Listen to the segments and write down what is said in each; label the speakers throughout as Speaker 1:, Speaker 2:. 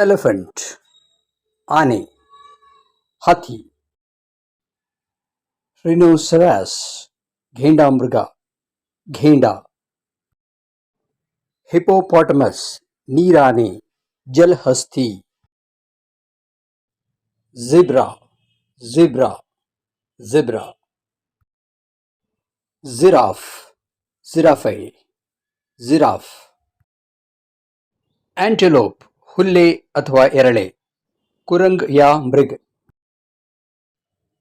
Speaker 1: Elephant, आने, हाथी, rhinoceros, घेंडा मृगा, घेंडा hippopotamus नीराने जल हस्ती जिब्रा जिब्रा जिब्रा जिराफ जिराफे जिराफ एंटेलोप हुल्ले अथवा एरळे कुरंग या मृग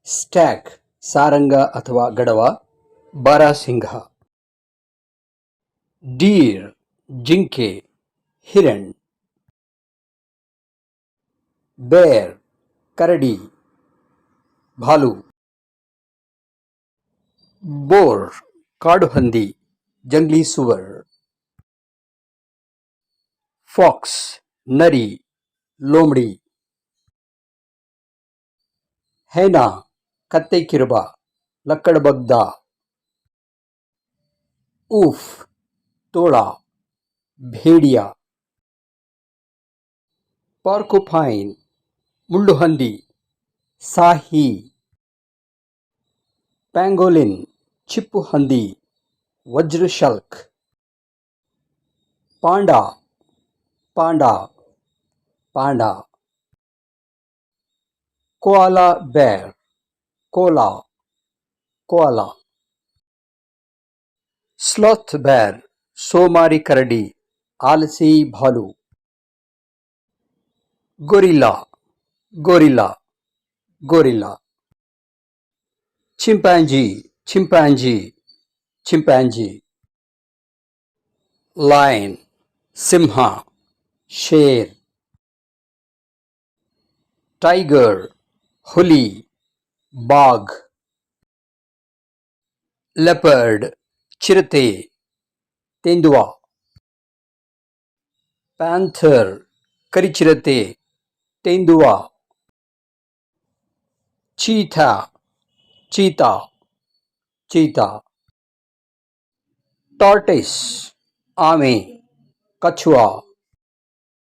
Speaker 1: स्टॅग सारंग अथवा गडवा बारासिंघा डीर जिंके हिरण बेर करडी भालू बोर काडुहंदी जंगली सुवर फॉक्स नरी लोमडी. हैना कत्ते किरबा लक्कडबगदा ऊफ तोळा भेडिया. पार्कोफाईन मुंडुहंदी साही. पँगोलिन चिप्पुहंदी वज्रशल्क. Panda panda. Panda. koala bear. Koala. koala sloth bear. సోమారి కరడి. ఆలసి భాలు. Gorilla. Gorilla. Gorilla. Chimpanzee. Chimpanzee. Chimpanzee. Lion. సింహ. షేర్. टायगर हुली बाघ लेपर्ड चिरते तेंदुआ पॅन्थर करिचिरते तेंदुआ चीथा चीता चीता टॉर्टिस आमे कछुआ